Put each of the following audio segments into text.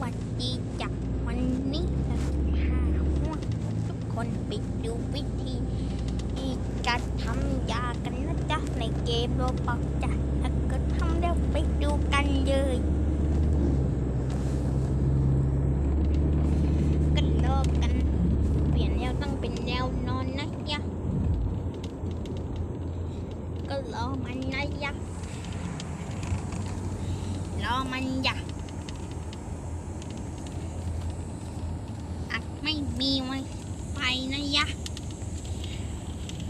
วัสดีจากวันนี้เราพาพวกทุกคนไปดูวิธีการทำยากันนะจ๊ะ ในเกมโรบอกจ้ะถ้าเกิดทำแล้วไปดูกันเลยก็เลิกกัน เปลี่ยนแนวตั้งเป็นแนวนอนนะจ๊ะก็รอมันนะจ๊ะรอมันจ้ะ อัดไม่มีไวไฟนะยะ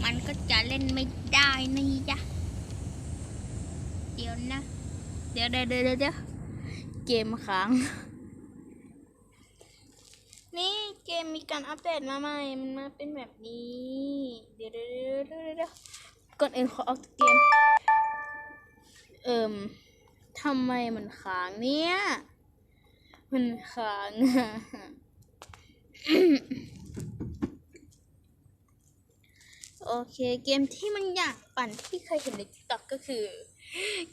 มันก็จะเล่นไม่ได้นะยะ เดี๋ยวนะเดี๋ยวเดี๋ยวเดี๋ยวเดี๋ยวเกมค้าง นี่เกมมีการอัปเดตมาใหม่ มันมาเป็นแบบนี้ เดี๋ยวเดี๋ยวเดี๋ยวเดี๋ยวก่อนอื่นขอออกจาเกม เอิ่มทำไมมันค้างเนี่ย มันค้าง โอเค เกมที่มันอยากปั่นที่เคยเห็นใน TikTok ก็คือ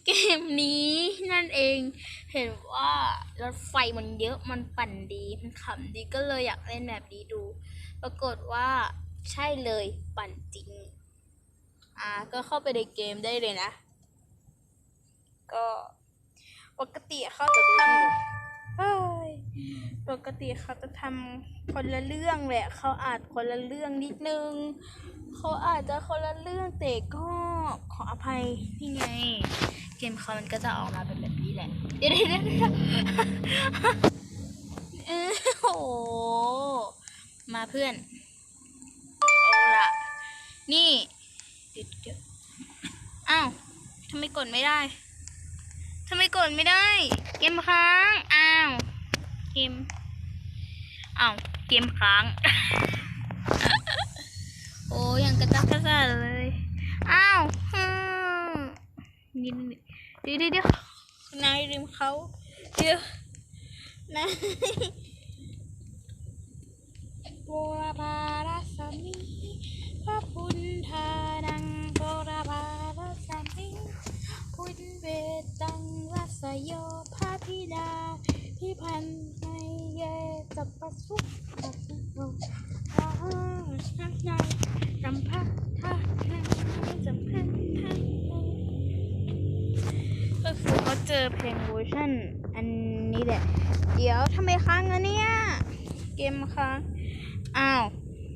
เกมนี้นั่นเองเห็นว่ารถไฟมันเยอะมันปั่นดีมันขำดีก็เลยอยากเล่นแบบนี้ดู ปรากฏว่าใช่เลยปั่นจริง อ่าก็เข้าไปในเกมได้เลยนะ ก็ปกติเข้าจะทำ ปกติเขาจะทำคนละเรื่องแหละเขาอาจคนละเรื่องนิดนึงเขาอาจจะคนละเรื่องแต่ก็ขออภัยนี่ไง เกมเขามันก็จะออกมาเป็นแบบนี้แหละเดี๋ยวเดี๋ยวเดี๋ยวโอ้โหมาเพื่อนเอาละนี่เดี๋ยวเดี๋ยวอ้าวทำไมกดไม่ได้ทำไมกดไม่ได้ เกมค้างอ้าว กมอ้าวเกมค้าง โอ้ยังกระจักกระซ่าเลย อ้าวฮึนี่เดี๋ยวเดี๋ยวเดี๋ยนายริมเขาเดี๋ยวนายบราบาราสามีพระพุนทานังบราบาราสามีคุณเวตังรัสโย สุปัสสุโนอาชักนายจำพักท่าแห่งจำพักท่าก็คือเขาเจอเพลงเวอร์ชันอันนี้แหละ เดี๋ยวทำไมค้างอะเนี่ย เกมค้างอ้าว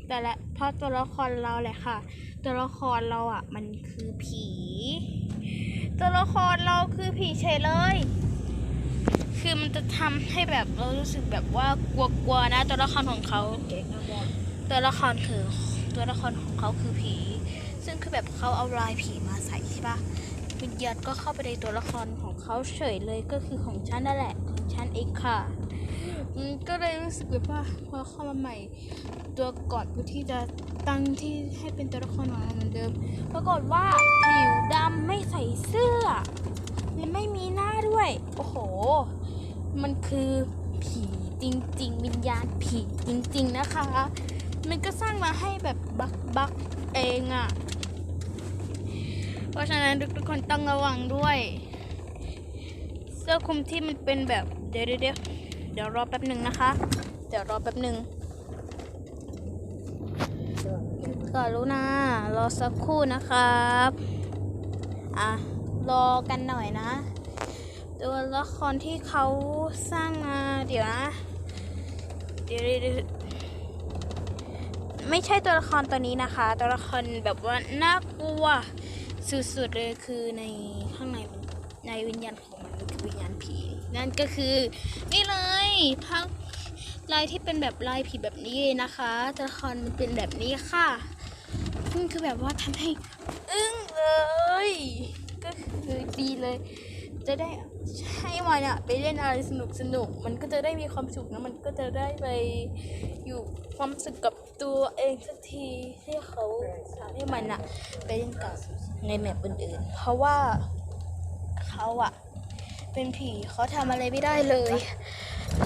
แต่ละเพราะตัวละครเราแหละค่ะ ตัวละครเราอะ มันคือผี ตัวละครเราคือผีเฉยเลย คือมันจะทำให้แบบเรารู้สึกแบบว่ากลัวๆนะตัวละครของเขาตัวละครคือตัวละครของเขาคือผี ซึ่งคือแบบเขาเอาลายผีมาใส่ใช่ปะวิญญาณก็เข้าไปในตัวละครของเขาเฉยเลยก็คือของฉันนั่นแหละของฉันเองค่ะก็เลยรู้สึกแบบว่าพอเข้ามาใหม่ ตัวก่อนเพื่อที่จะตั้งที่ให้เป็นตัวละครของเราเหมือนเดิมปรากฏว่าผิวดำไม่ใส่เสื้อ ไม่มีหน้าด้วย โอ้โห มันคือผีจริง ๆ วิญญาณผีจริง ๆ นะคะ มันก็สร้างมาให้แบบบักบักเองอะ่ะ เพราะฉะนั้นทุกๆคนต้องระวังด้วย เสื้อคลุมที่มันเป็นแบบเดี๋ยวเดี๋ยวเดี๋ยวรอแป๊บหนึ่งนะคะ เดี๋ยวรอแป๊บหนึ่งก็รู้นะรอสักครู่นะครับ อะ รอกันหน่อยนะ ตัวละครที่เขาสร้างมาเดี๋ยวนะเดี๋ยวเดี๋ยวไม่ใช่ตัวละครตัวนี้นะคะ ตัวละครแบบว่าน่ากลัวสุดๆเลยคือในข้างในในวิญญาณของมันคือวิญญาณผี นั่นก็คือนี่เลยพังลายที่เป็นแบบลายผีแบบนี้เลยนะคะตัวละครมันเป็นแบบนี้ค่ะซึ่งคือแบบว่าทำให้อึ้งเลย ก็คือดีเลย จะได้ให้มันอะไปเล่นอะไรสนุกสนุกมันก็จะได้มีความสุขนะมันก็จะได้ไปอยู่ความสุขกับตัวเองสักทีให้เขาทำให้มันอะไปเล่นกับในแมปอื่นๆ เพราะว่าเขาอะเป็นผีเขาทำอะไรไม่ได้เลย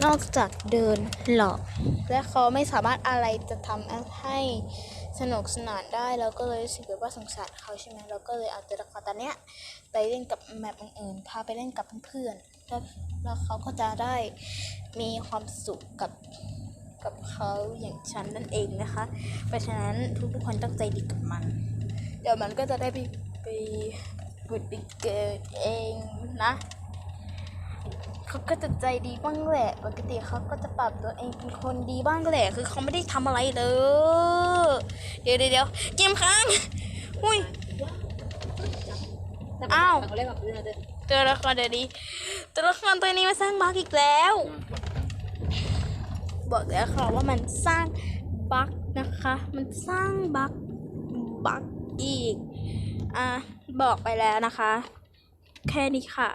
นอกจากเดินหลอก และเขาไม่สามารถอะไรจะทำให้ สนุกสนานได้เราก็เลยรู้สึกแบบว่าสงสารเขาใช่ไหมเราก็เลยเอาตัวละครตัวเนี้ยไปเล่นกับแมปอื่นๆพาไปเล่นกับเพื่อนๆแล้วแล้วเขาก็จะได้มีความสุขกับกับเขาอย่างฉันนั่นเองนะคะ เพราะฉะนั้นทุกๆคนต้องใจดีกับมัน เดี๋ยวมันก็จะได้ไปไปผุดไปเกิดเองนะ เขาก็จะใจดีบ้างแหละปกติเขาก็จะปรับตัวเองเป็นคนดีบ้างแหละคือเขาไม่ได้ทำอะไรเลย เดี๋ยวเดี๋ยวเดี๋ยวเกมค้างอุ้ย อ้าว เขาเรียกแบบนี้นะเด้อตัวละครเดี๋ยวนี้ตัวละครตัวนี้มาสร้างบั๊กอีกแล้ว บอกแล้วค่ะว่ามันสร้างบั๊กนะคะ มันสร้างบั๊กบั๊กอีก อะ บอกไปแล้วนะคะ แค่นี้ค่ะ